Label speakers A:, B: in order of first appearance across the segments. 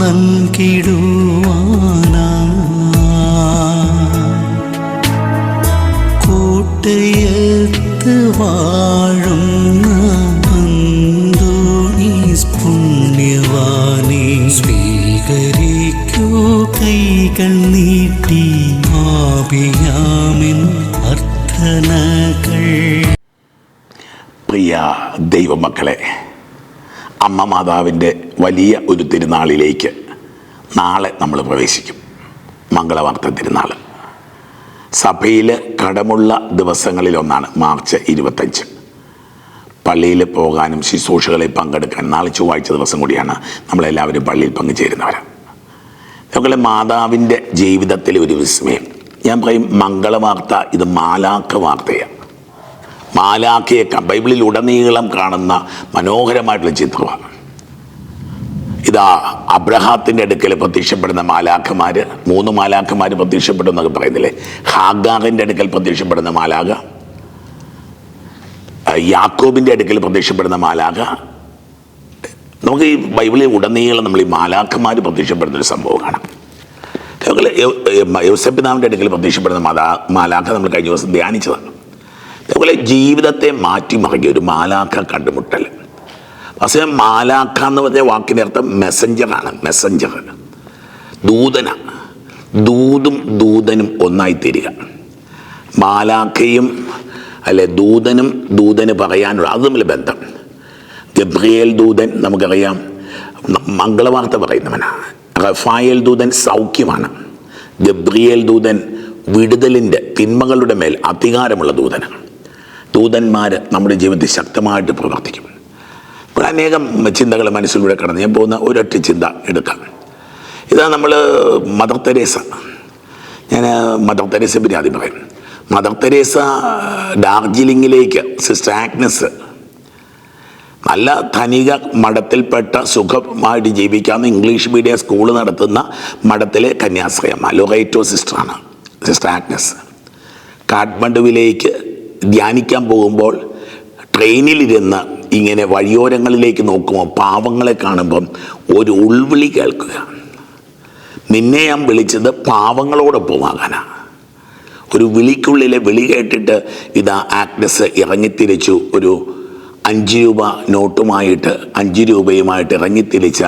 A: നൽകിടുവാനാ. കൂട്ടയത്ത് വാഴുന്ന പുണ്യവാനെ സ്വീകരിക്കൂ കൈകൾ നീട്ടി ആപിയാമിൻ അർത്ഥനകൾ.
B: പ്രിയ ദൈവമക്കളെ അമ്മ മാതാവിന്റെ വലിയ ഒരു തിരുനാളിലേക്ക് നാളെ നമ്മൾ പ്രവേശിക്കും. മംഗളവാർത്ത തിരുനാൾ. സഭയിൽ കടമുള്ള ദിവസങ്ങളിലൊന്നാണ് മാർച്ച് ഇരുപത്തഞ്ച്. പള്ളിയിൽ പോകാനും ശുശ്രൂഷകളിൽ പങ്കെടുക്കാൻ നാളെ ചൊവ്വാഴ്ച ദിവസം കൂടിയാണ് നമ്മളെല്ലാവരും പള്ളിയിൽ പങ്കുചേരുന്നവർ ഞങ്ങളെ മാതാവിന്റെ ജീവിതത്തിലെ ഒരു വിസ്മയം. ഞാൻ പറയും മംഗളവാർത്ത ഇത് മാലാക്ക വാർത്തയാണ് മാലാഖയൊക്കെ ബൈബിളിൽ ഉടനീളം കാണുന്ന മനോഹരമായിട്ടുള്ള ചിത്രമാണ്. ഇതാ അബ്രഹാത്തിന്റെ അടുക്കൽ പ്രത്യക്ഷപ്പെടുന്ന മാലാഖമാര് മൂന്ന് മാലാഖമാര് പ്രത്യക്ഷപ്പെടും എന്നൊക്കെ പറയുന്നില്ലേ? ഹാഗാഹിന്റെ അടുക്കൽ പ്രത്യക്ഷപ്പെടുന്ന മാലാഖ യാക്കോബിന്റെ അടുക്കൽ പ്രത്യക്ഷപ്പെടുന്ന മാലാഖ. നമുക്ക് ഈ ബൈബിളിൽ ഉടനീളം നമ്മൾ ഈ മാലാഖമാർ പ്രത്യക്ഷപ്പെടുന്ന ഒരു സംഭവം കാണാം. യോസപ്പിതാവിന്റെ അടുക്കൽ പ്രത്യക്ഷപ്പെടുന്ന മാലാ മാലാഖ നമ്മൾ കഴിഞ്ഞ ദിവസം ധ്യാനിച്ചതാണ്. അതുപോലെ ജീവിതത്തെ മാറ്റിമറിക്കുക ഒരു മാലാഖ കണ്ടുമുട്ടൽ. പക്ഷേ മാലാഖ എന്ന് പറഞ്ഞ വാക്കിന്റെ അർത്ഥം മെസ്സഞ്ചറാണ് മെസ്സഞ്ചർ ദൂതന. ദൂതും ദൂതനും ഒന്നായി തീരുക മാലാഖയും അല്ലെ ദൂതനും ദൂതന് പറയാനുള്ള അത് തമ്മിൽ ബന്ധം. ഗബ്രിയേൽ ദൂതൻ നമുക്കറിയാം മംഗളവാർത്ത പറയുന്നവനാണ് റഫായേൽ ദൂതൻ സൗഖ്യമാണ്. ഗബ്രിയേൽ ദൂതൻ വിടുതലിന്റെ തിന്മകളുടെ മേൽ അധികാരമുള്ള ദൂതനാണ്. ദൂതന്മാർ നമ്മുടെ ജീവിതത്തിൽ ശക്തമായിട്ട് പ്രവർത്തിക്കും. ഇപ്പോൾ അനേകം ചിന്തകൾ മനസ്സിലൂടെ കടന്നു ഞാൻ പോകുന്ന ഒരൊറ്റ ചിന്ത എടുക്കാം. ഇതാ നമ്മൾ മദർ തെരേസ. ഞാൻ മദർ തെരേസയെ പറ്റി ആദ്യം പറയും. മദർ തെരേസ ഡാർജിലിംഗിലേക്ക് സിസ്റ്റർ ആഗ്നസ് നല്ല ധനിക മഠത്തിൽപ്പെട്ട സുഖമായിട്ട് ജീവിക്കാവുന്ന ഇംഗ്ലീഷ് മീഡിയം സ്കൂൾ നടത്തുന്ന മഠത്തിലെ കന്യാശ്രയമ്മ ലൊഹൈറ്റോ സിസ്റ്ററാണ് സിസ്റ്റർ ആഗ്നസ്. കാഠ്മണ്ഡുവിലേക്ക് ധ്യാനിക്കാൻ പോകുമ്പോൾ ട്രെയിനിലിരുന്ന് ഇങ്ങനെ വഴിയോരങ്ങളിലേക്ക് നോക്കുമ്പോൾ പാവങ്ങളെ കാണുമ്പം ഒരു ഉൾവിളി കേൾക്കുക. നിന്നെ ഞാൻ വിളിച്ചത് പാവങ്ങളോടൊപ്പമാകാനാണ് ഒരു വിളിക്കുള്ളിലെ വിളി കേട്ടിട്ട് ഇതാ ആഗ്നസ് ഇറങ്ങിത്തിരിച്ചു. ഒരു അഞ്ച് രൂപ നോട്ടുമായിട്ട് അഞ്ച് രൂപയുമായിട്ട് ഇറങ്ങിത്തിരിച്ച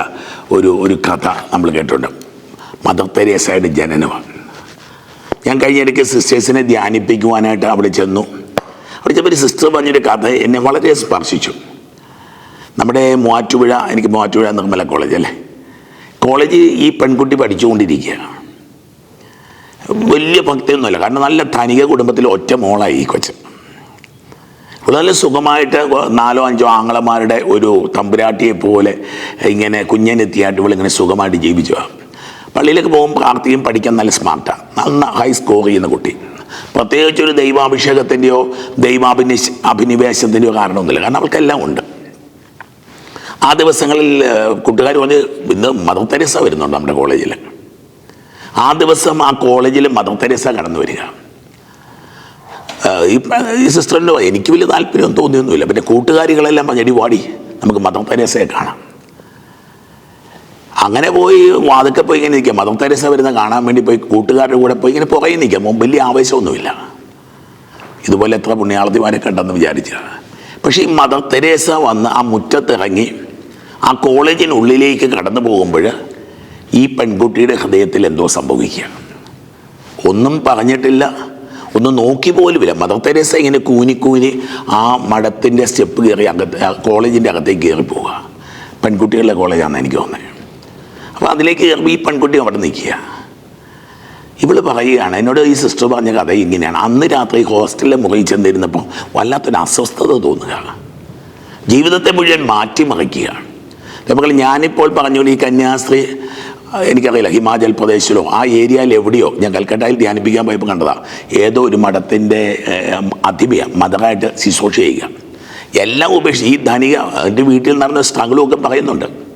B: ഒരു ഒരു കഥ നമ്മൾ കേട്ടിട്ടുണ്ട്. മദർ തെരേസയുടെ ജനനമാണ്. ഞാൻ കഴിഞ്ഞിടയ്ക്ക് സിസ്റ്റേഴ്സിനെ ധ്യാനിപ്പിക്കുവാനായിട്ട് അവിടെ ചെന്നു. അവിടെ ചെന്നപ്പോൾ ഒരു സിസ്റ്റർ പറഞ്ഞൊരു കഥ എന്നെ വളരെ സ്പർശിച്ചു. നമ്മുടെ മൂവാറ്റുപുഴ എനിക്ക് മൂവാറ്റുപുഴ നിർമ്മല കോളേജ് അല്ലേ? കോളേജ് ഈ പെൺകുട്ടി പഠിച്ചുകൊണ്ടിരിക്കുകയാണ്. വലിയ ഭക്തിയൊന്നുമല്ല കാരണം നല്ല ധനിക കുടുംബത്തിൽ ഒറ്റ മോളായി ഈ കൊച്ചൻ നല്ല സുഖമായിട്ട് നാലോ അഞ്ചോ ആങ്ങളമാരുടെ ഒരു തമ്പുരാട്ടിയെ പോലെ ഇങ്ങനെ കുഞ്ഞനെത്തിയായിട്ട് ഇങ്ങനെ സുഖമായിട്ട് ജീവിച്ചു. പള്ളിയിലേക്ക് പോകുമ്പോൾ കാർത്തികം പഠിക്കാൻ നല്ല സ്മാർട്ടാണ് നന്ന ഹൈ സ്കോർ ചെയ്യുന്ന കുട്ടി. പ്രത്യേകിച്ച് ഒരു ദൈവാഭിഷേകത്തിന്റെയോ ദൈവാഭിനി അഭിനിവേശത്തിന്റെയോ കാരണമൊന്നുമില്ല. കാരണം അവൾക്കെല്ലാം ഉണ്ട്. ആ ദിവസങ്ങളിൽ കൂട്ടുകാർ പറഞ്ഞ് ഇന്ന് മദർ തെരേസ വരുന്നുണ്ട് നമ്മുടെ കോളേജിൽ ആ ദിവസം ആ കോളേജിൽ മദർ തെരേസ കടന്നു വരിക. ഈ സിസ്റ്ററിന്റെ എനിക്ക് വലിയ താല്പര്യം തോന്നിയൊന്നുമില്ല. പിന്നെ കൂട്ടുകാരികളെല്ലാം പറഞ്ഞടി വാടി നമുക്ക് മദർ തെരേസയെ കാണാം. അങ്ങനെ പോയി വാതിക്കെ പോയി ഇങ്ങനെ നിൽക്കാം മദർ തെരേസ വരുന്ന കാണാൻ വേണ്ടി പോയി കൂട്ടുകാരുടെ കൂടെ പോയി ഇങ്ങനെ പുറകെ നിൽക്കാം വലിയ ആവേശമൊന്നുമില്ല. ഇതുപോലെ എത്ര പുണ്യാളത്തിമാരെ കണ്ടെന്ന് വിചാരിച്ചാണ് പക്ഷേ ഈ മദർ തെരേസ വന്ന് ആ മുറ്റത്തിറങ്ങി ആ കോളേജിനുള്ളിലേക്ക് കടന്നു പോകുമ്പോൾ ഈ പെൺകുട്ടിയുടെ ഹൃദയത്തിൽ എന്തോ സംഭവിക്കുക. ഒന്നും പറഞ്ഞിട്ടില്ല. ഒന്നും നോക്കി പോലുമില്ല മദർ തെരേസ ഇങ്ങനെ കൂനിക്കൂനി കൂനി ആ മഠത്തിന്റെ സ്റ്റെപ്പ് കയറി അകത്ത് കോളേജിന്റെ അകത്തേക്ക് കയറി പോവുക. പെൺകുട്ടികളുടെ കോളേജാണെന്ന് എനിക്ക് തോന്നുന്നത് അപ്പോൾ അതിലേക്ക് കയറുമ്പോൾ ഈ പെൺകുട്ടി അവിടെ നിൽക്കുക. ഇവൾ പറയുകയാണ് എന്നോട് ഈ സിസ്റ്റർ പറഞ്ഞ കഥ ഇങ്ങനെയാണ്. അന്ന് രാത്രി ഹോസ്റ്റലിലെ മുറിയിൽ ചെന്നിരുന്നപ്പോൾ വല്ലാത്തൊരു അസ്വസ്ഥത തോന്നുക ജീവിതത്തെ മുഴുവൻ മാറ്റിമറിക്കുകയാണ്. നമ്മൾ ഞാനിപ്പോൾ പറഞ്ഞ ഈ കന്യാസ്ത്രീ എനിക്കറിയില്ല ഹിമാചൽ പ്രദേശിലോ ആ ഏരിയയിൽ എവിടെയോ ഞാൻ കൽക്കട്ടയിൽ ധ്യാനിപ്പിക്കാൻ പോയപ്പോൾ കണ്ടതാണ് ഏതോ ഒരു മഠത്തിന്റെ അതിഥിയ മതമായിട്ട് ശുശ്രൂഷ ചെയ്യുക എല്ലാം ഉപേക്ഷിച്ച് ഈ ധനിക എന്റെ വീട്ടിൽ നടന്ന സ്ട്രഗിളും ഒക്കെ പറയുന്നുണ്ട്.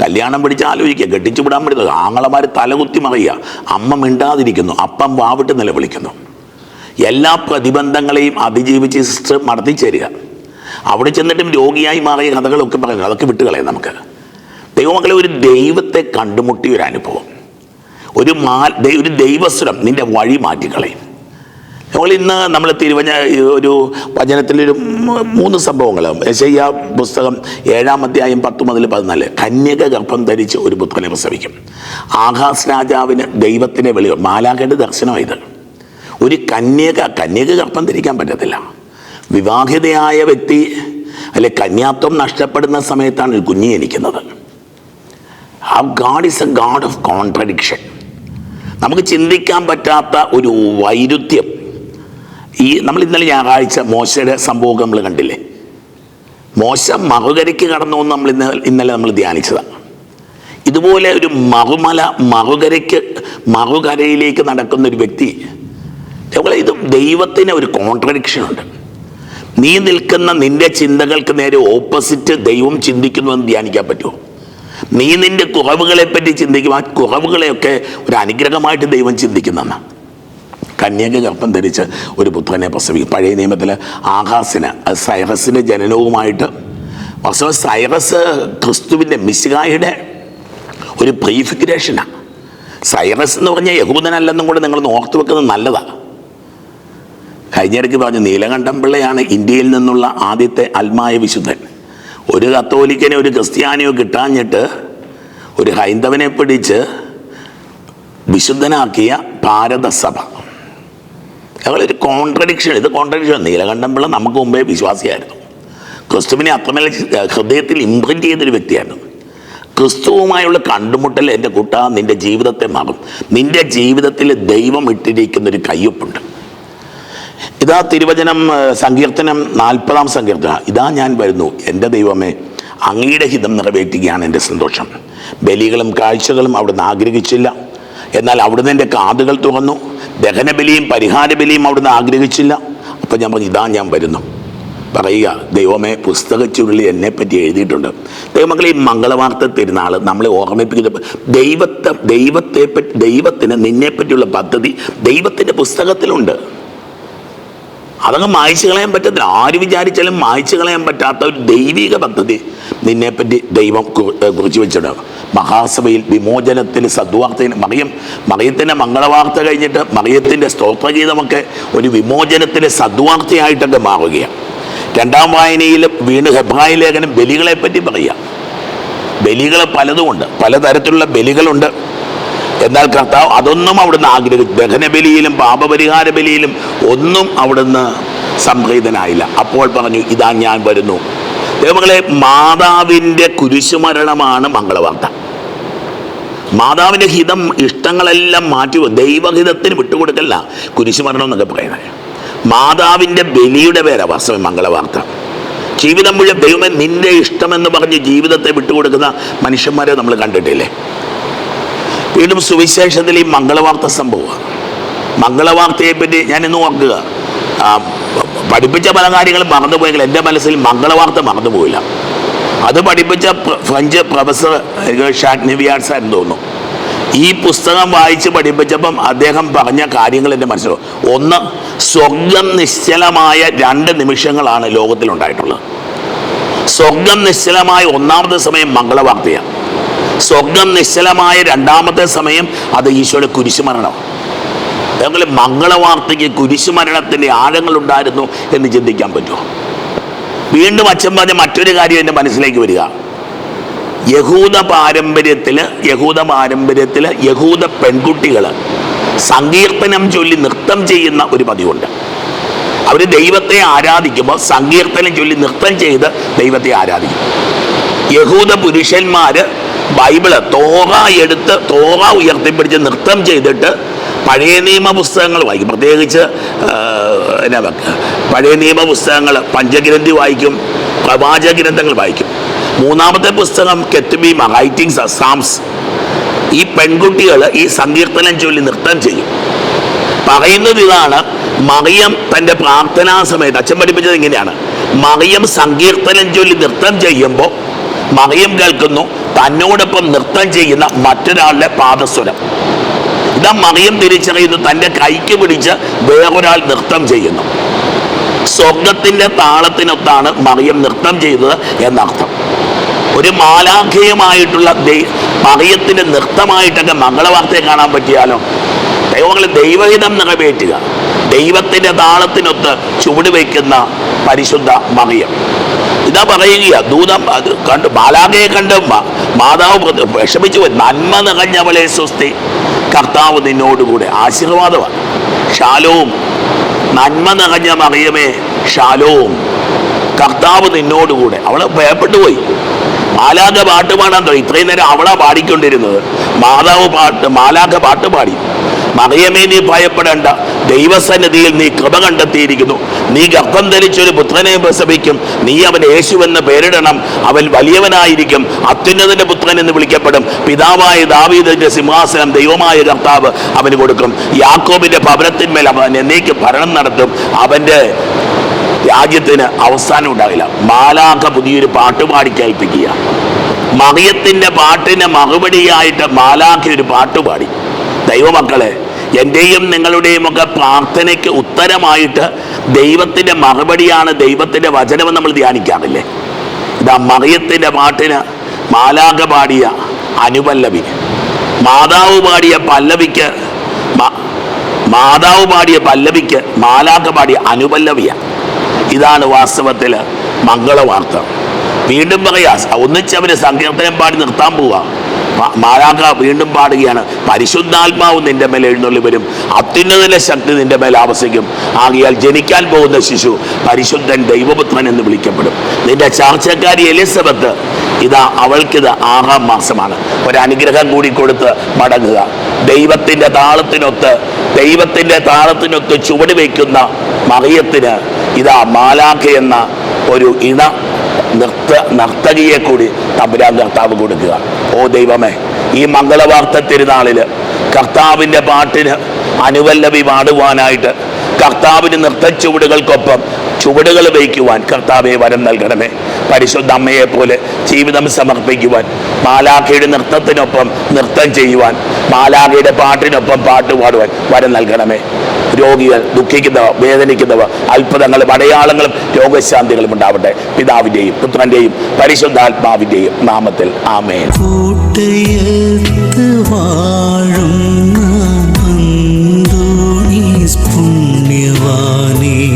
B: കല്യാണം പിടിച്ച് ആലോചിക്കുക കെട്ടിച്ചു വിടാൻ പറ്റുന്നത് ആങ്ങളമാർ തലകുത്തി മറിയുക. അമ്മ മിണ്ടാതിരിക്കുന്നു. അപ്പം വാവിട്ട് നിലവിളിക്കുന്നു. എല്ലാ പ്രതിബന്ധങ്ങളെയും അതിജീവിച്ച് സിസ്റ്റർ നടത്തി ചേരുക. അവിടെ ചെന്നിട്ടും രോഗിയായി മാറിയ കഥകളൊക്കെ പറയുന്നത് അതൊക്കെ വിട്ടുകളയാം നമുക്ക്. ദൈവമക്കളെ ഒരു ദൈവത്തെ കണ്ടുമുട്ടിയ ഒരു അനുഭവം. ഒരു മാ ഒരു ദൈവസ്വരം നിന്റെ വഴി മാറ്റിക്കളയും. നമ്മൾ ഇന്ന് നമ്മൾ തിരുവഞ്ഞ ഒരു വചനത്തിലൊരു മൂന്ന് സംഭവങ്ങൾ. യശയ്യ പുസ്തകം ഏഴാം അധ്യായം പത്ത് മുതൽ പതിനാല്. കന്യക ഗർഭം ധരിച്ച് ഒരു പുത്രനെ പ്രസവിക്കും. ആകാശ് രാജാവിന് ദൈവത്തിനെ വെളിവ് മാലാഖയുടെ ദർശനമായത് ഒരു കന്യക കന്യക ഗർഭം ധരിക്കാൻ പറ്റത്തില്ല. വിവാഹിതയായ വ്യക്തി അല്ലെ കന്യാത്വം നഷ്ടപ്പെടുന്ന സമയത്താണ് ഒരു കുഞ്ഞ് ജനിക്കുന്നത്. ആ God is a God of contradiction നമുക്ക് ചിന്തിക്കാൻ പറ്റാത്ത ഒരു വൈരുദ്ധ്യം. ഈ നമ്മൾ ഇന്നലെ ഞായറാഴ്ച മോശയുടെ സംഭവമൊക്കെ നമ്മൾ കണ്ടില്ലേ? മോശ മറുകരയ്ക്ക് കടന്നു എന്ന് നമ്മൾ ഇന്ന് ഇന്നലെ നമ്മൾ ധ്യാനിച്ചതാണ് ഇതുപോലെ ഒരു മറുമല മറുകരയ്ക്ക് മറുകരയിലേക്ക് നടക്കുന്ന ഒരു വ്യക്തി ഇത് ദൈവത്തിന് ഒരു കോൺട്രഡിക്ഷൻ ഉണ്ട്. നീ നിൽക്കുന്ന നിന്റെ ചിന്തകൾക്ക് നേരെ ഓപ്പോസിറ്റ് ദൈവം ചിന്തിക്കുന്നു എന്ന് ധ്യാനിക്കാൻ പറ്റുമോ? നീ നിന്റെ കുറവുകളെ പറ്റി ചിന്തിക്കും ആ കുറവുകളെയൊക്കെ ഒരു അനുഗ്രഹമായിട്ട് ദൈവം ചിന്തിക്കുന്നതാണ് കന്യക ഗർഭം ധരിച്ച് ഒരു പുത്രനെ പ്രസവിക്കും. പഴയ നിയമത്തിൽ ആകാശിന് അത് സൈറസിന്റെ ജനനവുമായിട്ട് വാസ്തവ സൈറസ് ക്രിസ്തുവിന്റെ മിശികായുടെ ഒരു പ്രീഫിഗറേഷനാണ് സൈറസ് എന്ന് പറഞ്ഞാൽ യഹൂദനല്ലെന്നും കൂടെ നിങ്ങൾ ഓർത്തു വെക്കുന്നത് നല്ലതാണ് കഴിഞ്ഞിടയ്ക്ക് പറഞ്ഞു നീലകണ്ഠം പിള്ളയാണ് ഇന്ത്യയിൽ നിന്നുള്ള ആദ്യത്തെ അൽമായ വിശുദ്ധൻ. ഒരു കത്തോലിക്കനെ ഒരു ക്രിസ്ത്യാനിയോ കിട്ടാഞ്ഞിട്ട് ഒരു ഹൈന്ദവനെ പിടിച്ച് വിശുദ്ധനാക്കിയ ഭാരതസഭ. ഞങ്ങളൊരു കോൺട്രഡിക്ഷൻ ഇത് കോൺട്രഡിക്ഷൻ നീലകണ്ഠമ്പിള്ള നമുക്ക് മുമ്പേ വിശ്വാസിയായിരുന്നു. ക്രിസ്തുവിനെ അത്രമേൽ ഹൃദയത്തിൽ ഇംപ്രിന്റ് ചെയ്തൊരു വ്യക്തിയായിരുന്നു. ക്രിസ്തുവുമായുള്ള കണ്ടുമുട്ടൽ എന്റെ കുട്ട നിന്റെ ജീവിതത്തെ മാറും. നിന്റെ ജീവിതത്തിൽ ദൈവം ഇട്ടിരിക്കുന്ന ഒരു കയ്യൊപ്പുണ്ട്. ഇതാ തിരുവചനം സങ്കീർത്തനം നാൽപ്പതാം സങ്കീർത്തനം. ഇതാ ഞാൻ വരുന്നു. എന്റെ ദൈവമേ അങ്ങയുടെ ഹിതം നിറവേറ്റുകയാണ് എന്റെ സന്തോഷം. ബലികളും കാഴ്ചകളും അവിടുന്ന് ആഗ്രഹിച്ചില്ല. എന്നാൽ അവിടുന്ന് എന്റെ കാതുകൾ തുറന്നു. ദഹനബലിയും പരിഹാര ബലിയും അവിടുന്ന് ആഗ്രഹിച്ചില്ല. അപ്പം ഞാൻ പറഞ്ഞു ഇതാ ഞാൻ വരുന്നു. പറയുക ദൈവമേ പുസ്തക ചുരുളി എന്നെപ്പറ്റി എഴുതിയിട്ടുണ്ട്. ദൈവമക്കളെ ഈ മംഗളവാർത്ത തിരുനാൾ നമ്മളെ ഓർമ്മിപ്പിക്കുന്ന ദൈവത്തെ ദൈവത്തെ പറ്റി ദൈവത്തിന് നിന്നെപ്പറ്റിയുള്ള പദ്ധതി ദൈവത്തിന്റെ പുസ്തകത്തിലുണ്ട്. അതങ്ങ് മായ്ച്ചു കളയാൻ പറ്റത്തില്ല. ആര് വിചാരിച്ചാലും മായ്ച്ചു കളയാൻ പറ്റാത്ത ഒരു ദൈവിക പദ്ധതി. നിന്നെപ്പറ്റി ദൈവം കുറിച്ച് വെച്ചിട്ടുണ്ട്. മഹാസഭയിൽ വിമോചനത്തിന് സദ്വാർത്തയിൽ മറിയം മറിയത്തിന്റെ മംഗളവാർത്ത കഴിഞ്ഞിട്ട് മറിയത്തിന്റെ സ്തോത്രഗീതമൊക്കെ ഒരു വിമോചനത്തിന് സദ്വാർത്തയായിട്ടൊക്കെ മാറുകയാണ്. രണ്ടാം വായനയിൽ വീണ്ടും ഹെബ്രായ ലേഖനം ബലികളെ പറ്റി പറയുക. ബലികൾ പലതുമുണ്ട്. പലതരത്തിലുള്ള ബലികളുണ്ട്. എന്നാൽ കർത്താവ് അതൊന്നും അവിടുന്ന് ആഗ്രഹിച്ചു. ദഹനബലിയിലും പാപപരിഹാര ബലിയിലും ഒന്നും അവിടുന്ന് സംപ്രീതനായില്ല. അപ്പോൾ പറഞ്ഞു ഇതാ ഞാൻ വരുന്നു. ദൈവങ്ങളെ മാതാവിന്റെ കുരിശുമരണമാണ് മംഗളവാർത്ത. മാതാവിന്റെ ഹിതം ഇഷ്ടങ്ങളെല്ലാം മാറ്റി ദൈവഹിതത്തിന് വിട്ടുകൊടുക്കല്ല കുരിശുമരണം എന്നൊക്കെ പറയുന്നത്. മാതാവിന്റെ ബലിയുടെ പേരാ വാസ്തവം മംഗളവാർത്ത. ജീവിതം മുഴുവൻ ദൈവമേ നിന്റെ ഇഷ്ടമെന്ന് പറഞ്ഞ് ജീവിതത്തെ വിട്ടുകൊടുക്കുന്ന മനുഷ്യന്മാരെ നമ്മൾ കണ്ടിട്ടില്ലേ? വീണ്ടും സുവിശേഷത്തിൽ ഈ മംഗളവാർത്ത സംഭവമാണ്. മംഗളവാർത്തയെ പറ്റി ഞാൻ ഇന്ന് ഓർക്കുക. പഠിപ്പിച്ച പല കാര്യങ്ങളും മറന്നുപോയെങ്കിൽ എന്റെ മനസ്സിൽ മംഗളവാർത്ത മറന്നുപോയില്ല അത് പഠിപ്പിച്ച ഫ്രഞ്ച് പ്രൊഫസർ ഷാക് നിവിയാർസ് ആയിരുന്നു തോന്നുന്നു. ഈ പുസ്തകം വായിച്ച് പഠിപ്പിച്ചപ്പം അദ്ദേഹം പറഞ്ഞ കാര്യങ്ങൾ എന്റെ മനസ്സിലോ ഒന്ന് സ്വർഗം നിശ്ചലമായ രണ്ട് നിമിഷങ്ങളാണ് ലോകത്തിലുണ്ടായിട്ടുള്ളത്. സ്വർഗം നിശ്ചലമായ ഒന്നാമത്തെ സമയം മംഗളവാർത്തയാണ്. സ്വർഗം നിശ്ചലമായ രണ്ടാമത്തെ സമയം അത് ഈശോയുടെ കുരിശുമരണം ഞങ്ങൾ മംഗളവാർത്തയ്ക്ക് കുരിശുമരണത്തിന്റെ ആഴങ്ങളുണ്ടായിരുന്നു എന്ന് ചിന്തിക്കാൻ പറ്റുമോ? വീണ്ടും അച്ഛൻ പറഞ്ഞ മറ്റൊരു കാര്യം എന്റെ മനസ്സിലേക്ക് വരിക. യഹൂദ പാരമ്പര്യത്തിൽ യഹൂദ പാരമ്പര്യത്തിൽ യഹൂദ പെൺകുട്ടികൾ സങ്കീർത്തനം ചൊല്ലി നൃത്തം ചെയ്യുന്ന ഒരു പതിവുണ്ട്. അവർ ദൈവത്തെ ആരാധിക്കുമ്പോൾ സങ്കീർത്തനം ചൊല്ലി നൃത്തം ചെയ്ത് ദൈവത്തെ ആരാധിക്കും. യഹൂദ പുരുഷന്മാർ ബൈബിൾ തോറ എടുത്ത് തോറ ഉയർത്തിപ്പിടിച്ച് നൃത്തം ചെയ്തിട്ട് പഴയ നിയമ പുസ്തകങ്ങൾ വായിക്കും. പ്രത്യേകിച്ച് എന്നാ പഴയ നിയമ പുസ്തകങ്ങൾ പഞ്ചഗ്രന്ഥി വായിക്കും പ്രവാചക ഗ്രന്ഥങ്ങൾ വായിക്കും. മൂന്നാമത്തെ പുസ്തകം കെത്തുബീമ റൈറ്റിംഗ്സ് സാംസ്. ഈ പെൺകുട്ടികൾ ഈ സങ്കീർത്തനം ചൊല്ലി നൃത്തം ചെയ്യും. പറയുന്നത് ഇതാണ് മറിയം തന്റെ പ്രാർത്ഥനാ സമയത്ത് അച്ഛൻ പഠിപ്പിച്ചത് ഇങ്ങനെയാണ്. മറിയം സങ്കീർത്തനം ചൊല്ലി നൃത്തം ചെയ്യുമ്പോൾ മറിയം കേൾക്കുന്നു തന്നോടൊപ്പം നൃത്തം ചെയ്യുന്ന മറ്റൊരാളുടെ പാദസ്വരം. ഇതാ മറിയം തിരിച്ചറിയുന്നു തന്റെ കൈക്ക് പിടിച്ച് വേറൊരാൾ നൃത്തം ചെയ്യുന്നു. സ്വർഗത്തിന്റെ താളത്തിനൊത്താണ് മറിയം നൃത്തം ചെയ്തത് എന്നർത്ഥം. ഒരു മാലാഖേയമായിട്ടുള്ള ദൈ മറിയത്തിന്റെ നൃത്തമായിട്ടൊക്കെ മംഗളവാർത്തയെ കാണാൻ പറ്റിയാലോ? ദൈവങ്ങളെ ദൈവഹിതം നിറവേറ്റുക. ദൈവത്തിന്റെ താളത്തിനൊത്ത് ചുവട് വയ്ക്കുന്ന പരിശുദ്ധ മറിയം. ഇതാ പറയുക ദൂതം കണ്ട് ബാലാകയെ കണ്ട് മാതാവ് വിഷമിച്ചു നന്മ നിറഞ്ഞവളെ സ്വസ്തി കർത്താവ് നിന്നോടുകൂടെ ആശീർവാദമാണ്. ശാലവും നന്മ നിറഞ്ഞ മറിയമേ ഷാലോം കർത്താവ് നിന്നോടുകൂടെ. അവൾ ഭയപ്പെട്ടു പോയി. മാലാഖ പാട്ട് പാടാൻ തുടങ്ങി. ഇത്രയും നേരം അവളാ പാടിക്കൊണ്ടിരുന്നത്. മാതാവ് പാട്ട് മാലാഖ പാട്ട് പാടി. മറിയമേ നീ ഭയപ്പെടേണ്ട. ദൈവസന്നിധിയിൽ നീ കൃപ കണ്ടെത്തിയിരിക്കുന്നു. നീ ഗർഭം ധരിച്ചൊരു പുത്രനെ പ്രസവിക്കും. നീ അവൻ യേശുവെന്ന് പേരിടണം. അവൻ വലിയവനായിരിക്കും. അത്യുന്നതിന്റെ പുത്രൻ എന്ന് വിളിക്കപ്പെടും. പിതാവായ ദാവീദിന്റെ സിംഹാസനം ദൈവമായ കർത്താവ് അവന് കൊടുക്കും. യാക്കോബിന്റെ ഭവനത്തിന്മേൽ അവൻ എന്നേക്ക് ഭരണം നടത്തും. അവന്റെ രാജ്യത്തിന് അവസാനം ഉണ്ടാവില്ല. മാലാഖ പുതിയൊരു പാട്ട് പാടി കേൾപ്പിക്കുക. മറിയത്തിന്റെ പാട്ടിന് മറുപടിയായിട്ട് മാലാഖ ഒരു പാട്ട് പാടി. ദൈവമക്കളെ എന്റെയും നിങ്ങളുടെയും ഒക്കെ പ്രാർത്ഥനയ്ക്ക് ഉത്തരമായിട്ട് ദൈവത്തിന്റെ മറുപടിയാണ് ദൈവത്തിന്റെ വചനമെന്ന് നമ്മൾ ധ്യാനിക്കാറില്ലേ? ഇതാ മറിയത്തിന്റെ പാട്ടിന് മാലാക പാടിയ അനുപല്ലവി. മാതാവ് പാടിയ പല്ലവിക്ക് മാതാവ് പാടിയ പല്ലവിക്ക് മാലാക പാടിയ അനുപല്ലവിയ. ഇതാണ് വാസ്തവത്തിൽ മംഗളവാർത്ത. വീണ്ടും പറയാ ഒന്നിച്ചവര് സങ്കീർത്തനം പാടി നിർത്താൻ പോവാ. മ- മാലാഖ വീണ്ടും പാടുകയാണ്. പരിശുദ്ധാത്മാവ് നിന്റെ മേൽ എഴുന്നള്ളി വരും. അത്യുന്നതിന്റെ ശക്തി നിന്റെ മേൽ ആവസിക്കും. ആകിയാൽ ജനിക്കാൻ പോകുന്ന ശിശു പരിശുദ്ധൻ ദൈവപുത്രൻ എന്ന് വിളിക്കപ്പെടും. നിന്റെ ചാർച്ചക്കാരി എലിസബത്ത് ഇതാ അവൾക്കിത് ആറാം മാസമാണ്. ഒരനുഗ്രഹം കൂടി കൊടുത്ത് മടങ്ങുക. ദൈവത്തിന്റെ താളത്തിനൊത്ത് ദൈവത്തിന്റെ താളത്തിനൊത്ത് ചുവട് വയ്ക്കുന്ന മറിയത്തിന് ഇതാ മാലാഖ എന്ന ഒരു ഇണ നൃത്ത നർത്തകിയെ കൂടി തമ്പുരാൻ കർത്താവ് കൊടുക്കുക. ഓ ദൈവമേ ഈ മംഗളവാർത്ത തിരുനാളിൽ കർത്താവിന്റെ പാട്ടിന് അനുവല്ലവി പാടുവാനായിട്ട് കർത്താവിന് നൃത്തച്ചുവടുകൾക്കൊപ്പം ചുവടുകൾ വയ്ക്കുവാൻ കർത്താവെ വരം നൽകണമേ. പരിശുദ്ധ അമ്മയെ പോലെ ജീവിതം സമർപ്പിക്കുവാൻ മാലാഖയുടെ നൃത്തത്തിനൊപ്പം നൃത്തം ചെയ്യുവാൻ മാലാഖയുടെ പാട്ടിനൊപ്പം പാട്ട് പാടുവാൻ വരം നൽകണമേ. രോഗികൾ ദുഃഖിക്കുന്നവർ വേദനിക്കുന്നവർ അത്ഭുതങ്ങളും അടയാളങ്ങളും രോഗശാന്തികളും ഉണ്ടാവട്ടെ. പിതാവിന്റെയും പുത്രന്റെയും പരിശുദ്ധാത്മാവിന്റെയും നാമത്തിൽ. ആമേൻ.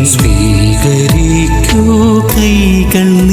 A: സ്വീകരിക്കൂ. കൈകൾ